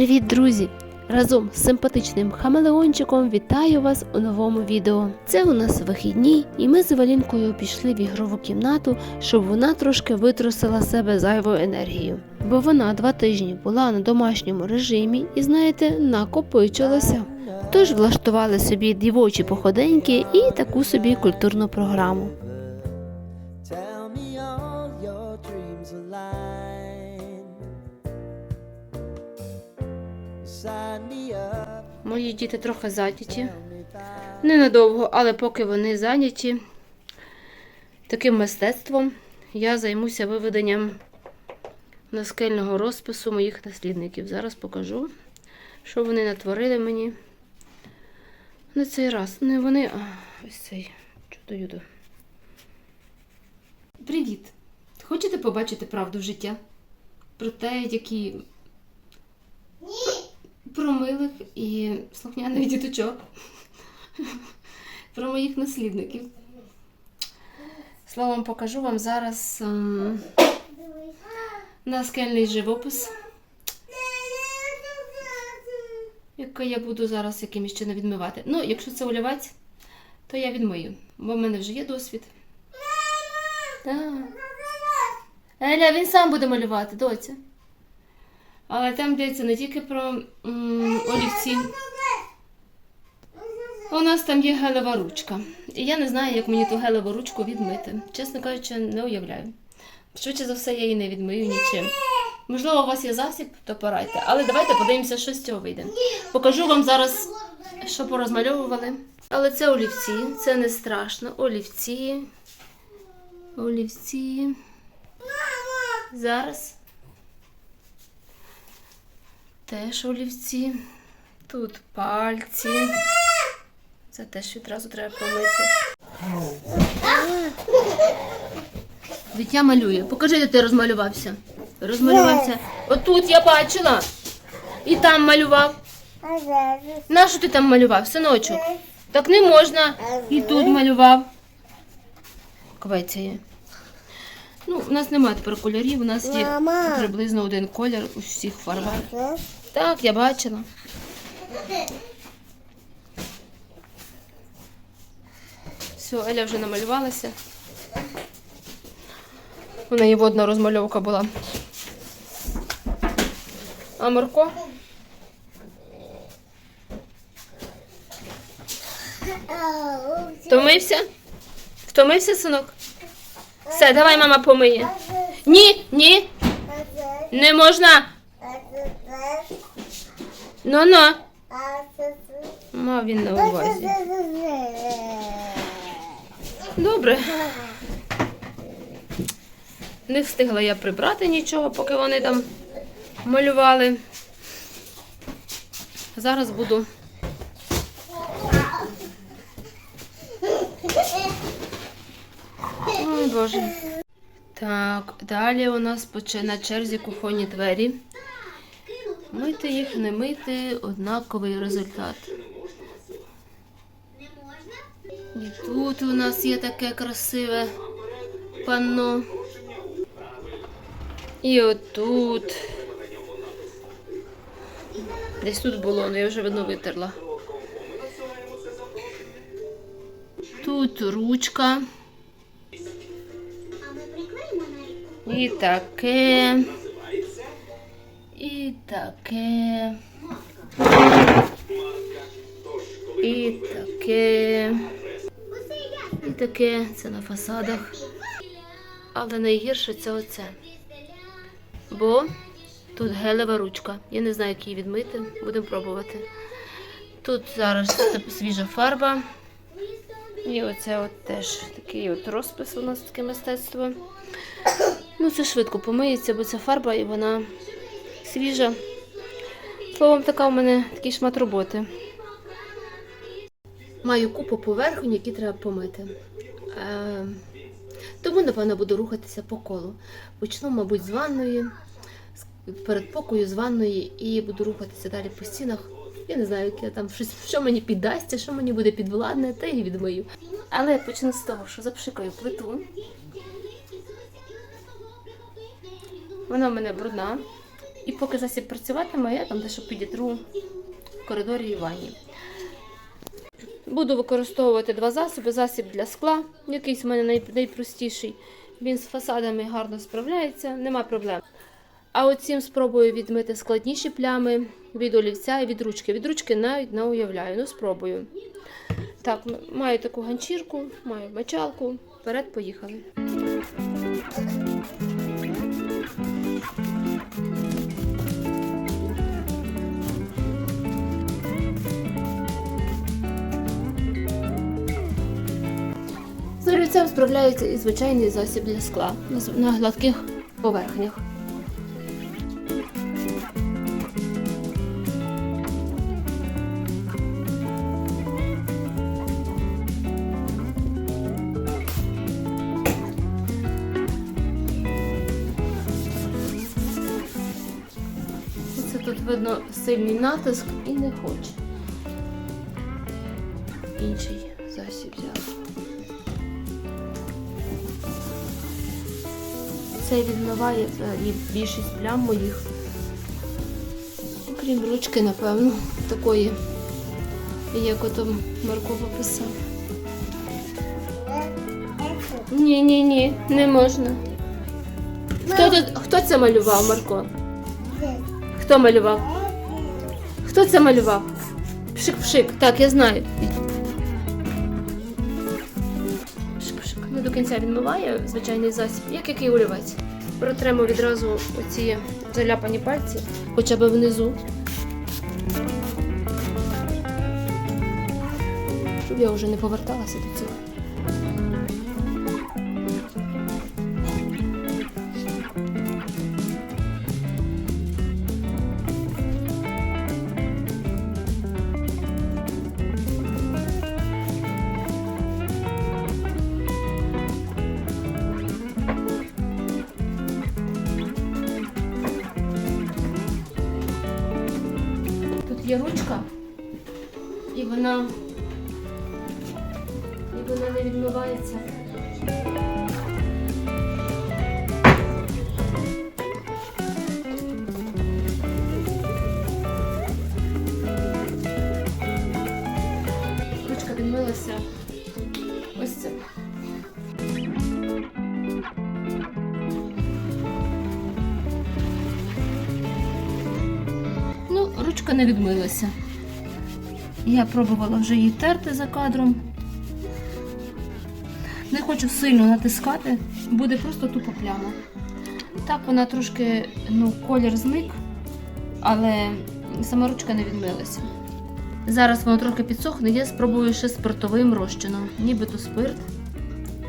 Привіт, друзі! Разом з симпатичним хамелеончиком вітаю вас у новому відео. Це у нас вихідні, і ми з Валінкою пішли в ігрову кімнату, щоб вона трошки витрусила себе зайву енергію. Бо вона два тижні була на домашньому режимі і, знаєте, накопичилася. Тож влаштували собі дівочі походеньки і таку собі культурну програму. Мої діти трохи зайняті. Ненадовго, але поки вони зайняті таким мистецтвом, я займуся виведенням наскельного розпису моїх наслідників. Зараз покажу, що вони натворили мені. Не цей раз. Не вони, а ось цей чудо-юдо. Привіт! Хочете побачити правду життя? Про те, які. Про милих і слухняних діточок про моїх наслідників. Словом, покажу вам зараз ем, наскельний живопис, який я буду зараз якимось чином відмивати. Ну, якщо це олівець, то я відмию, бо в мене вже є досвід. Так. Еля, він сам буде малювати, доця. Але там йдеться не тільки про м, олівці. У нас там є гелева ручка. І я не знаю, як мені ту гелеву ручку відмити. Чесно кажучи, не уявляю. Швидше за все, я її не відмию нічим. Можливо, у вас є засіб, то порадьте. Але давайте подивимося, що з цього вийде. Покажу вам зараз, що порозмальовували. Але це олівці, це не страшно. Олівці. Олівці. Зараз. Теж олівці. Тут пальці. Це теж відразу треба помити. Вітя малює. Покажи, де ти розмалювався. Розмалювався. Отут я бачила. І там малював. Нащо ти там малював, синочок? Так не можна. І тут малював. Квецяє. Ну, у нас немає тепер кольорів, у нас є приблизно один колір у всіх фарбах. Так, я бачила. Все, Еля вже намалювалася. У неї водна розмальовка була. А Марко? Втомився? Втомився, синок? Все, давай мама помиє. Ні, ні, не можна. Ну ну. Мав він на увазі. Добре. Не встигла я прибрати нічого, поки вони там малювали. Зараз буду. Ой, Боже. Так, далі у нас на черзі кухонні двері. Мити їх, не мити, однаковий результат. І тут у нас є таке красиве панно. І отут. Десь тут було, але я вже видно витерла. Тут ручка. І таке. І таке. І таке. І таке. Це на фасадах. Але найгірше це оце. Бо тут гелева ручка. Я не знаю, як її відмити. Будемо пробувати. Тут зараз свіжа фарба. І оце от теж такий от розпис у нас таке мистецтво. Ну, це швидко помиється, бо це фарба і вона свіжа. Словом, така у мене такий шмат роботи. Маю купу поверхонь, які треба помити. Е, тому, напевно, буду рухатися по колу. Почну, мабуть, з ванної, з передпокою з ванної, і буду рухатися далі по стінах. Я не знаю, яке там щось, що мені піддасться, що мені буде підвладне, та і відмию. Але я почну з того, що запшикаю плиту. Вона в мене брудна. І поки засіб працюватиме, я там дещо підітру в коридорі і ванні. Буду використовувати два засоби: засіб для скла, якийсь у мене найпростіший. Він з фасадами гарно справляється, нема проблем. А оцім спробую відмити складніші плями від олівця і від ручки. Від ручки навіть не уявляю, ну спробую. Так, маю таку ганчірку, маю мочалку. Вперед, поїхали. З справляється і звичайний засіб для скла на гладких поверхнях. Це тут видно сильний натиск і не хоче. Інший Це відмиває взагалі більшість плям моїх. Окрім ручки, напевно, такої, як ото Марко писав. Ні, ні, ні, не можна. Хто, тут, хто це малював, Марко? Хто малював? Хто це малював? Пшик-пшик. Так, я знаю. До кінця відмиває звичайний засіб, як який олівець. Протремо відразу оці заляпані пальці, хоча б внизу. Щоб я вже не поверталася до цього. Є ручка, і вона, і вона не відмивається. Не відмилася. Я пробувала вже її терти за кадром. Не хочу сильно натискати, буде просто тупо пляма. Так, вона трошки, ну, колір зник, але сама ручка не відмилася. Зараз воно трохи підсохне, я спробую ще спиртовим розчином. Нібито спирт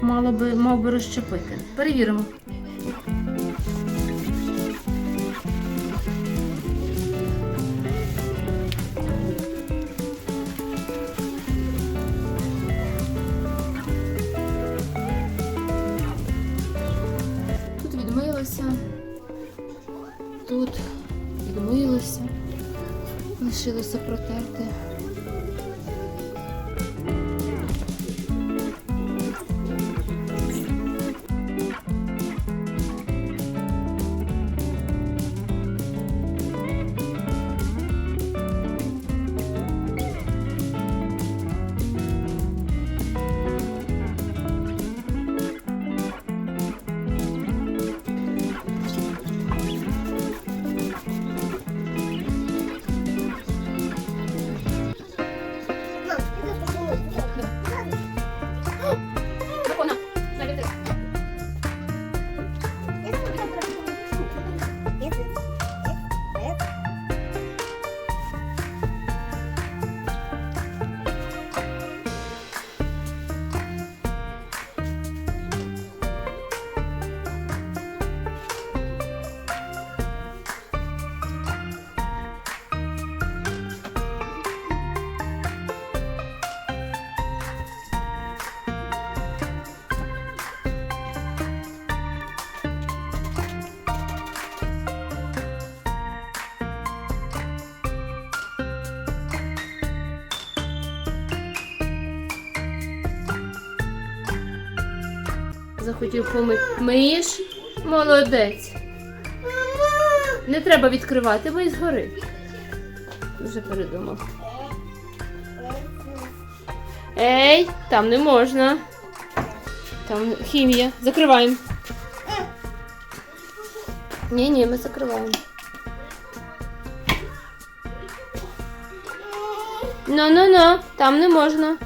мало би, мав би розщепити. Перевіримо. Тут відмилося, лишилося протерти. Захотів помити. Миєш? Молодець. Не треба відкривати, бо і згори. Вже передумав. Ей, там не можна. Там хімія. Закриваємо. Ні, ні, ми закриваємо. Ну, ну, ну, там не можна.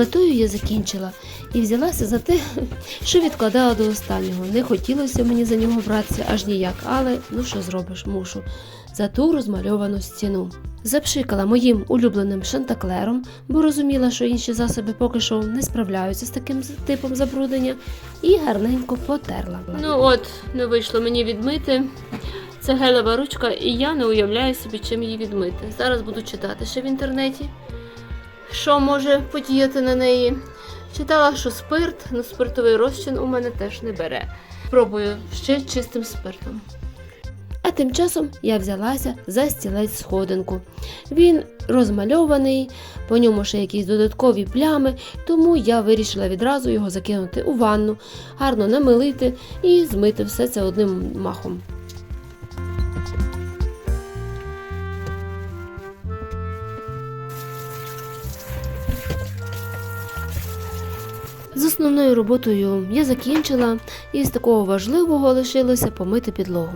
З плитою я закінчила і взялася за те, що відкладала до останнього. Не хотілося мені за нього братися аж ніяк, але ну що зробиш, мушу. За ту розмальовану стіну. Запшикала моїм улюбленим шантаклером, бо розуміла, що інші засоби поки що не справляються з таким типом забруднення, і гарненько потерла. Ну от, не вийшло мені відмити. Це гелева ручка, і я не уявляю собі, чим її відмити. Зараз буду читати ще в інтернеті що може подіяти на неї. Читала, що спирт, але спиртовий розчин у мене теж не бере. Пробую ще чистим спиртом. А тим часом я взялася за стілець сходинку. Він розмальований, по ньому ще якісь додаткові плями, тому я вирішила відразу його закинути у ванну, гарно намилити і змити все це одним махом. Основною роботою я закінчила, і з такого важливого лишилося помити підлогу.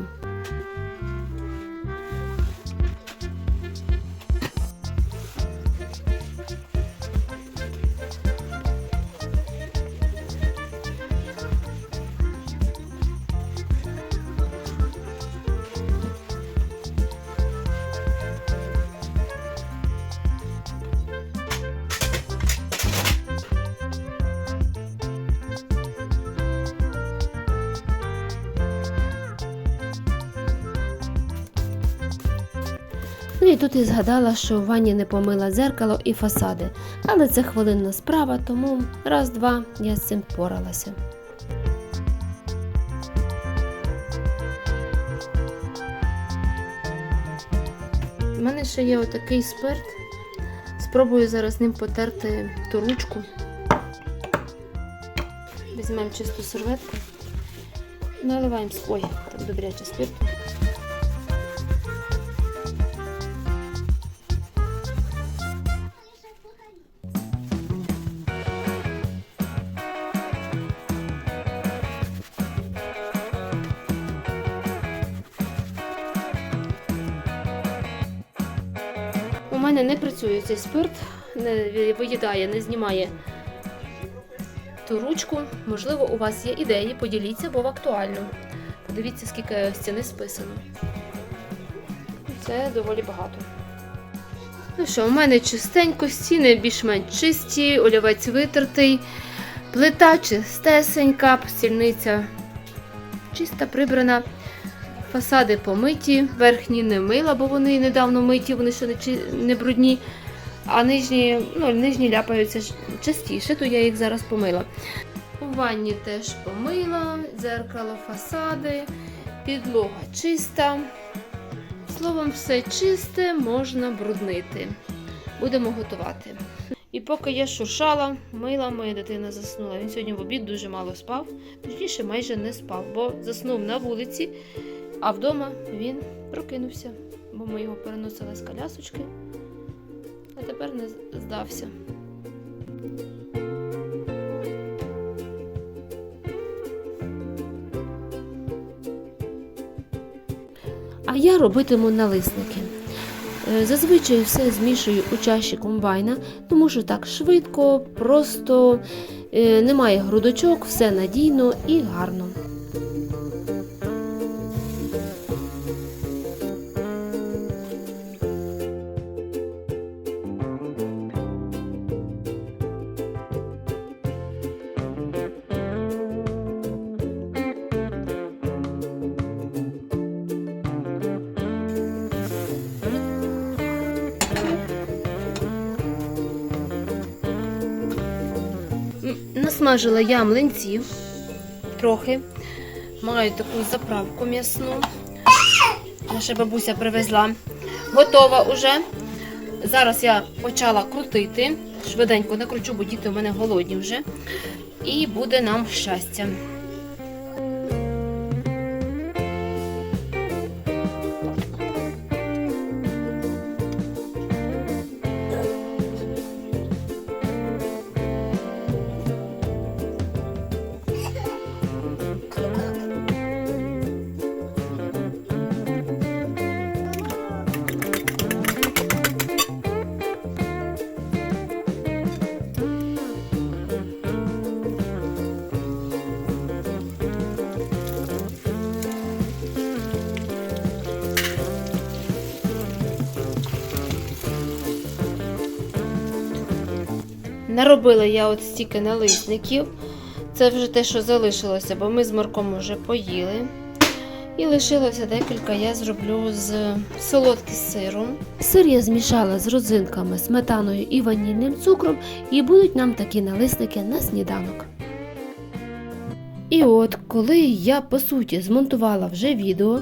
Ну і тут і згадала, що в ванні не помила дзеркало і фасади, але це хвилинна справа, тому раз-два я з цим впоралася. У мене ще є отакий спирт. Спробую зараз ним потерти ту ручку. Візьмемо чисту серветку. Наливаємо Ой, так добряче спирту. Не цей спирт, не виїдає, не знімає ту ручку. Можливо, у вас є ідеї, поділіться, бо в актуально. Подивіться, скільки стіни списано. Це доволі багато. Ну що, у мене чистенько, стіни більш-менш чисті, олівець витертий, плита чистесенька, стільниця чиста, прибрана. Фасади помиті, верхні не мила, бо вони недавно миті, вони ще не, не брудні. А нижні, ну, нижні ляпаються частіше, то я їх зараз помила. У ванні теж помила, дзеркало, фасади, підлога чиста. Словом, все чисте, можна бруднити. Будемо готувати. І поки я шуршала, мила, моя дитина заснула. Він сьогодні в обід дуже мало спав, точніше майже не спав, бо заснув на вулиці. А вдома він прокинувся, бо ми його переносили з колясочки, а тепер не здався. А я робитиму налисники. Е, Зазвичай все змішую у чаші комбайна, тому що так швидко, просто е, немає грудочок, все надійно і гарно. Насмажила я млинців трохи. Маю таку заправку м'ясну. Наша бабуся привезла. Готова уже. Зараз я почала крутити. Швиденько накручу, бо діти у мене голодні вже. І буде нам щастя. Наробила я от стільки налисників. Це вже те, що залишилося, бо ми з Марком вже поїли. І лишилося декілька, я зроблю з солодким сиром. Сир я змішала з родзинками, сметаною і ванільним цукром, і будуть нам такі налисники на сніданок. І от, коли я по суті змонтувала вже відео,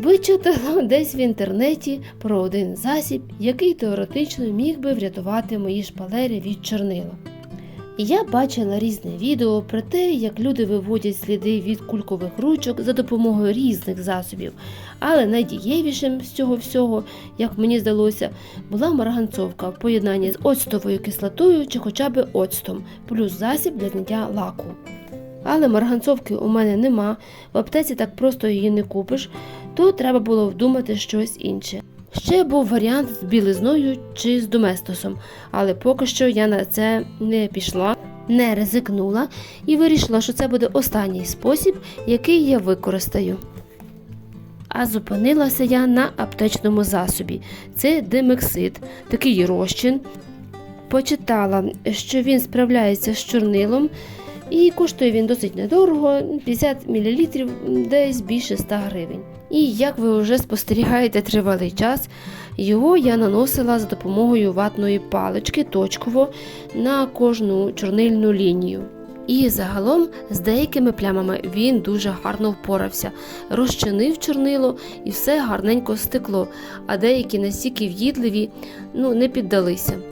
вичитала десь в інтернеті про один засіб, який теоретично міг би врятувати мої шпалери від чорнила. Я бачила різне відео про те, як люди виводять сліди від кулькових ручок за допомогою різних засобів. Але найдієвішим з цього всього, як мені здалося, була марганцовка в поєднанні з оцтовою кислотою чи хоча б оцтом, плюс засіб для зняття лаку. Але марганцовки у мене нема, в аптеці так просто її не купиш, то треба було вдумати щось інше. Ще був варіант з білизною чи з доместосом, але поки що я на це не пішла, не ризикнула і вирішила, що це буде останній спосіб, який я використаю. А зупинилася я на аптечному засобі. Це демексид, такий розчин. Почитала, що він справляється з чорнилом, і коштує він досить недорого 50 мл, десь більше 100 гривень. І як ви вже спостерігаєте тривалий час, його я наносила за допомогою ватної палички точково на кожну чорнильну лінію. І загалом з деякими плямами він дуже гарно впорався, розчинив чорнило і все гарненько стекло, а деякі настільки в'їдливі ну, не піддалися.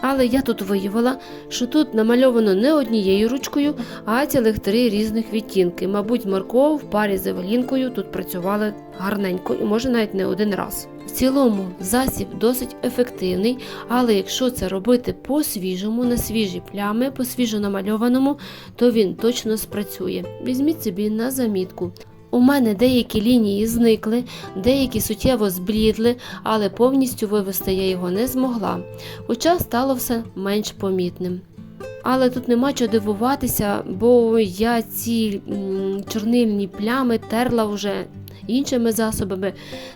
Але я тут виявила, що тут намальовано не однією ручкою, а цілих три різних відтінки. Мабуть, Марко в парі з Евелінкою тут працювали гарненько і може навіть не один раз. В цілому засіб досить ефективний, але якщо це робити по свіжому, на свіжі плями, по свіжо намальованому, то він точно спрацює. Візьміть собі на замітку. У мене деякі лінії зникли, деякі суттєво зблідли, але повністю вивести я його не змогла, хоча стало все менш помітним. Але тут нема чого дивуватися, бо я ці чорнильні плями терла вже іншими засобами,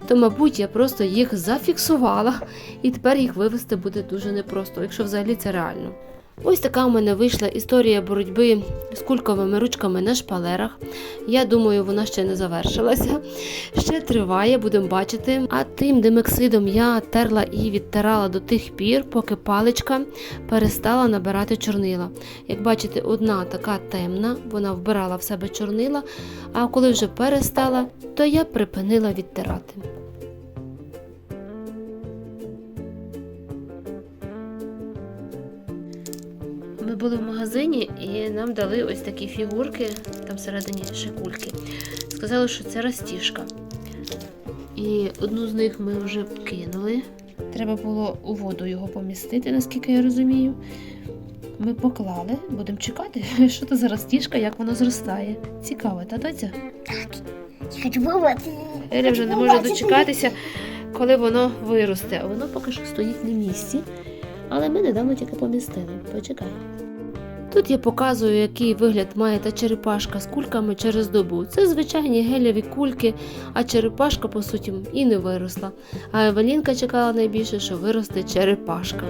то, мабуть, я просто їх зафіксувала, і тепер їх вивести буде дуже непросто, якщо взагалі це реально. Ось така у мене вийшла історія боротьби з кульковими ручками на шпалерах. Я думаю, вона ще не завершилася. Ще триває, будемо бачити. А тим демексидом я терла і відтирала до тих пір, поки паличка перестала набирати чорнила. Як бачите, одна така темна, вона вбирала в себе чорнила, а коли вже перестала, то я припинила відтирати. Були в магазині і нам дали ось такі фігурки, там всередині ще кульки. Сказали, що це розтіжка. І одну з них ми вже кинули. Треба було у воду його помістити, наскільки я розумію. Ми поклали, будемо чекати, що це за розтіжка, як воно зростає. Цікаво, та доця? Хочу побачити. Еля вже не може дочекатися, коли воно виросте. А воно поки що стоїть на місці. Але ми недавно тільки помістили. Почекай. Тут я показую, який вигляд має та черепашка з кульками через добу. Це звичайні гелєві кульки, а черепашка, по суті, і не виросла. А Евелінка чекала найбільше, що виросте черепашка.